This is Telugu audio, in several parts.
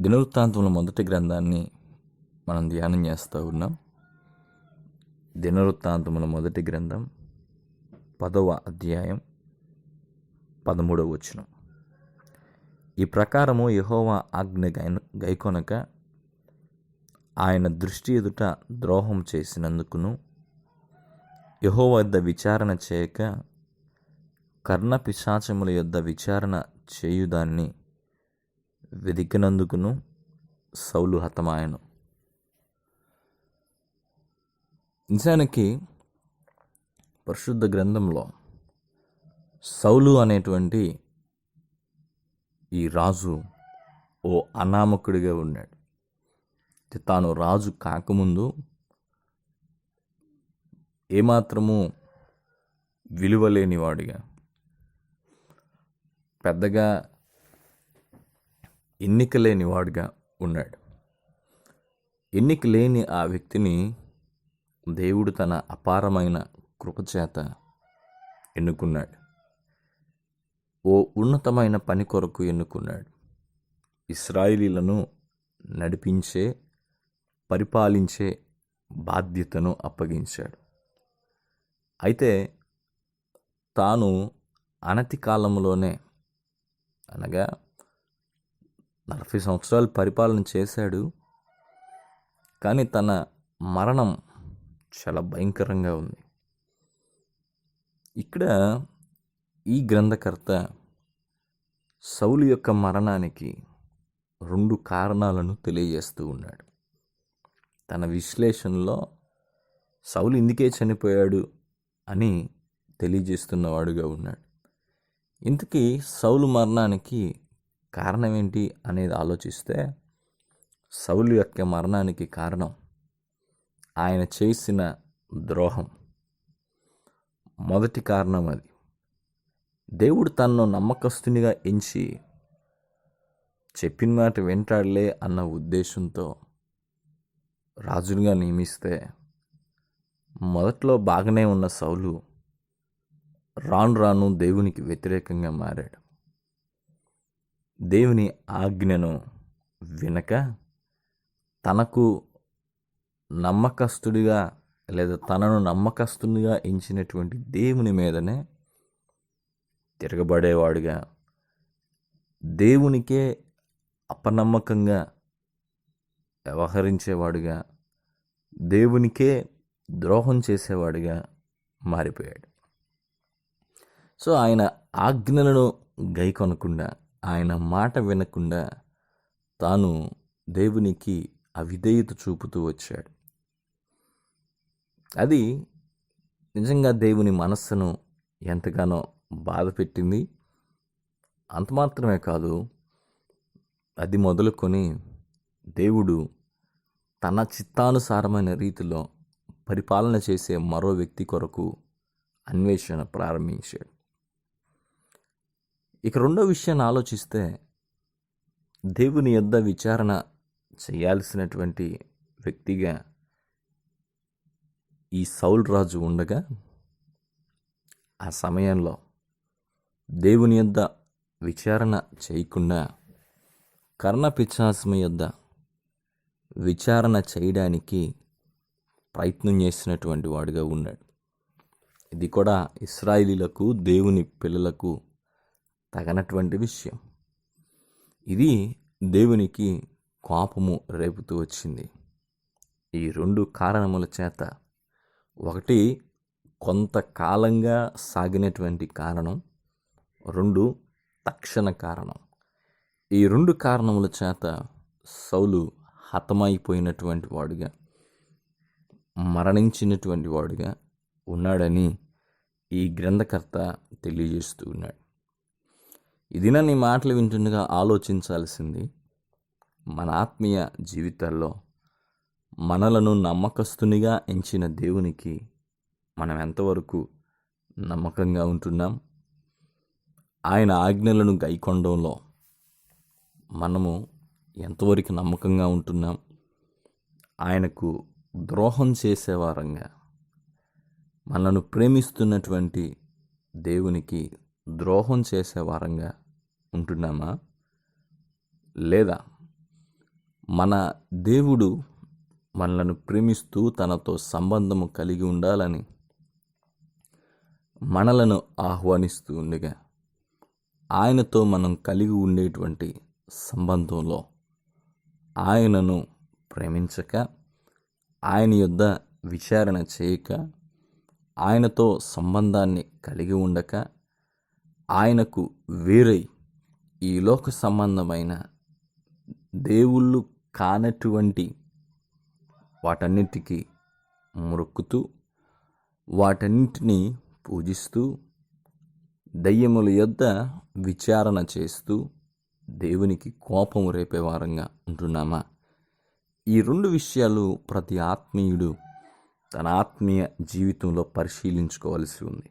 దినవృత్తాంతంలో మొదటి గ్రంథాన్ని మనం ధ్యానం చేస్తూ ఉన్నాం. దినవృత్తాంతముల మొదటి గ్రంథం పదవ అధ్యాయం పదమూడవ వచనం. ఈ ప్రకారము యహోవా ఆజ్ఞ గైకొనక ఆయన దృష్టి ఎదుట ద్రోహం చేసినందుకును యెహోవా వద్ద విచారణ చేయక కర్ణ పిశాచముల యొద్ద విచారణ చేయుదాన్ని వెదికినందుకును సౌలు హతమాయను. నిజానికి పరిశుద్ధ గ్రంథంలో సౌలు అనేటువంటి ఈ రాజు ఓ అనామకుడిగా ఉన్నాడు. తాను రాజు కాకముందు ఏమాత్రము విలువలేనివాడిగా పెద్దగా ఎన్నిక లేనివాడుగా ఉన్నాడు. ఎన్నిక లేని ఆ వ్యక్తిని దేవుడు తన అపారమైన కృపచేత ఎన్నుకున్నాడు. ఓ ఉన్నతమైన పని కొరకు ఎన్నుకున్నాడు. ఇస్రాయిలీలను నడిపించే పరిపాలించే బాధ్యతను అప్పగించాడు. అయితే తాను అనతి కాలంలోనే అనగా నలభై సంవత్సరాలు పరిపాలన చేశాడు. కానీ తన మరణం చాలా భయంకరంగా ఉంది. ఇక్కడ ఈ గ్రంథకర్త సౌలు యొక్క మరణానికి రెండు కారణాలను తెలియజేస్తూ ఉన్నాడు. తన విశ్లేషణలో సౌలు ఇందుకే చనిపోయాడు అని తెలియజేస్తున్నవాడుగా ఉన్నాడు. ఇంతకీ సౌలు మరణానికి కారణం ఏంటి అనేది ఆలోచిస్తే సౌలు యొక్క మరణానికి కారణం ఆయన చేసిన ద్రోహం. మొదటి కారణం అది. దేవుడు తనను నమ్మకస్తునిగా ఎంచి చెప్పిన మాట వెంటాడలే అన్న ఉద్దేశంతో రాజునిగా నియమిస్తే మొదట్లో బాగానే ఉన్న సౌలు రాను రాను దేవునికి వ్యతిరేకంగా మారాడు. దేవుని ఆజ్ఞను వినక తనకు నమ్మకస్తుడిగా లేదా తనను నమ్మకస్తునిగా ఎంచినటువంటి దేవుని మీదనే తిరగబడేవాడుగా దేవునికే అపనమ్మకంగా వ్యవహరించేవాడుగా దేవునికే ద్రోహం చేసేవాడిగా మారిపోయాడు. సో ఆయన ఆజ్ఞలను గైకొనకుండా ఆయన మాట వినకుండా తాను దేవునికి అవిధేయత చూపుతూ వచ్చాడు. అది నిజంగా దేవుని మనస్సును ఎంతగానో బాధ పెట్టింది. అంత మాత్రమే కాదు అది మొదలుకొని దేవుడు తన చిత్తానుసారమైన రీతిలో పరిపాలన చేసే మరో వ్యక్తి కొరకు అన్వేషణ ప్రారంభించాడు. ఇక రెండో విషయాన్ని ఆలోచిస్తే దేవుని యొద్ద విచారణ చేయాల్సినటువంటి వ్యక్తిగా ఈ సౌల్ రాజు ఉండగా ఆ సమయంలో దేవుని యొద్ద విచారణ చేయకుండా కర్ణ పిచ్చాసమ యొద్ద విచారణ చేయడానికి ప్రయత్నం చేసినటువంటి వాడుగా ఉన్నాడు. ఇది కూడా ఇస్రాయిలీలకు దేవుని పిల్లలకు తగనటువంటి విషయం. ఇది దేవునికి కోపము రేపుతూ వచ్చింది. ఈ రెండు కారణముల చేత. ఒకటి కొంతకాలంగా సాగినటువంటి కారణం. రెండు తక్షణ కారణం. ఈ రెండు కారణముల చేత సౌలు హతమైపోయినటువంటి వాడుగా మరణించినటువంటి వాడుగా ఉన్నాడని ఈ గ్రంథకర్త తెలియజేస్తూ ఉన్నాడు. ఇది నీ మాటలు వింటుండగా ఆలోచించాల్సింది మన ఆత్మీయ జీవితాల్లో మనలను నమ్మకస్తునిగా ఎంచిన దేవునికి మనం ఎంతవరకు నమ్మకంగా ఉంటున్నాం? ఆయన ఆజ్ఞలను గైకొండంలో మనము ఎంతవరకు నమ్మకంగా ఉంటున్నాం? ఆయనకు ద్రోహం చేసేవారంగా మనను ప్రేమిస్తున్నటువంటి దేవునికి ద్రోహం చేసే వారంగా ఉంటున్నామా? లేదా మన దేవుడు మనలను ప్రేమిస్తూ తనతో సంబంధము కలిగి ఉండాలని మనలను ఆహ్వానిస్తూ ఉండగా ఆయనతో మనం కలిగి ఉండేటువంటి సంబంధంలో ఆయనను ప్రేమించక ఆయన యొద్ద విచారణ చేయక ఆయనతో సంబంధాన్ని కలిగి ఉండక ఆయనకు వేరై ఈ లోక సంబంధమైన దేవుళ్ళు కానటువంటి వాటన్నిటికీ మొక్కుతూ వాటన్నిటినీ పూజిస్తూ దయ్యముల యొద్ద విచారణ చేస్తూ దేవునికి కోపం రేపే వారంగా ఉంటున్నామా? ఈ రెండు విషయాలు ప్రతి ఆత్మీయుడు తన ఆత్మీయ జీవితంలో పరిశీలించుకోవాల్సి ఉంది.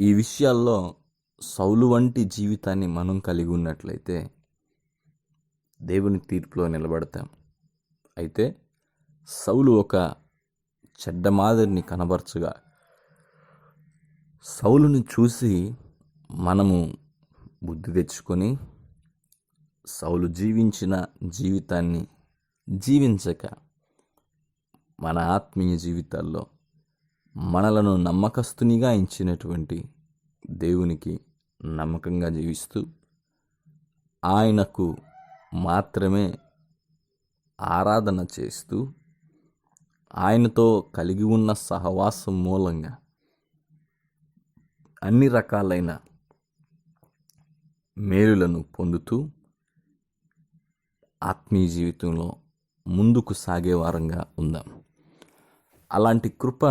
ఈ విషయాల్లో సౌలు వంటి జీవితాన్ని మనం కలిగి ఉన్నట్లయితే దేవుని తీర్పులో నిలబడతాం. అయితే సౌలు ఒక చెడ్డ మాదిరిని కనబరచగా సౌలుని చూసి మనము బుద్ధి తెచ్చుకొని సౌలు జీవించిన జీవితాన్ని జీవించక మన ఆత్మీయ జీవితాల్లో మనలను నమ్మకస్తునిగా ఇచ్చినటువంటి దేవునికి నమ్మకంగా జీవిస్తూ ఆయనకు మాత్రమే ఆరాధన చేస్తూ ఆయనతో కలిగి ఉన్న సహవాసం మూలంగా అన్ని రకాలైన మేలులను పొందుతూ ఆత్మీయ జీవితంలో ముందుకు సాగే వారంగా ఉందాం. అలాంటి కృప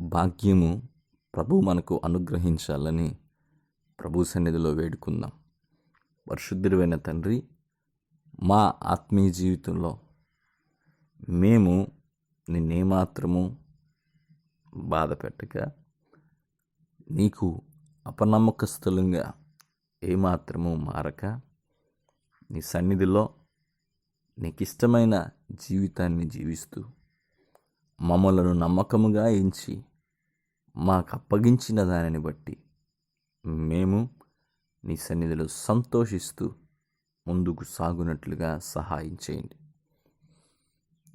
భాగ్యము ప్రభు మనకు అనుగ్రహించాలని ప్రభు సన్నిధిలో వేడుకుందాం. పరిశుద్ధుడైన తండ్రి మా ఆత్మీయ జీవితంలో మేము నిన్నేమాత్రము బాధ పెట్టక నీకు అపనమ్మకస్తులంగా ఏమాత్రము మారక నీ సన్నిధిలో నీకు ఇష్టమైన జీవితాన్ని జీవిస్తూ మమ్మలను నమ్మకముగా ఎంచి మాకు అప్పగించిన దానిని బట్టి మేము నీ సన్నిధిలో సంతోషిస్తూ ముందుకు సాగునట్లుగా సహాయం చేయండి.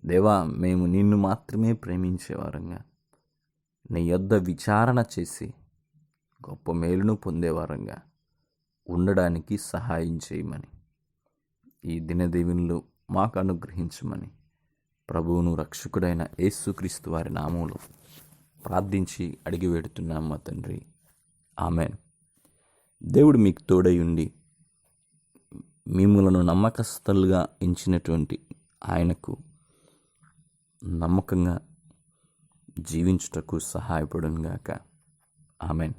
దేవా మేము నిన్ను మాత్రమే ప్రేమించేవారంగా నీ యొద్ద విచారణ చేసి గొప్ప మేలును పొందేవారంగా ఉండడానికి సహాయం చేయమని ఈ దినదేవునిలో మాకు అనుగ్రహించమని ప్రభువును రక్షకుడైన యేసుక్రీస్తు వారి నామంలో ప్రార్థించి అడిగి వేడుతున్నాం మా తండ్రి. ఆమె దేవుడు మీకు తోడై ఉండి మిమ్మలను నమ్మకస్తులుగా ఎంచినటువంటి ఆయనకు నమ్మకంగా జీవించుటకు సహాయపడునుగాక. ఆమెన్.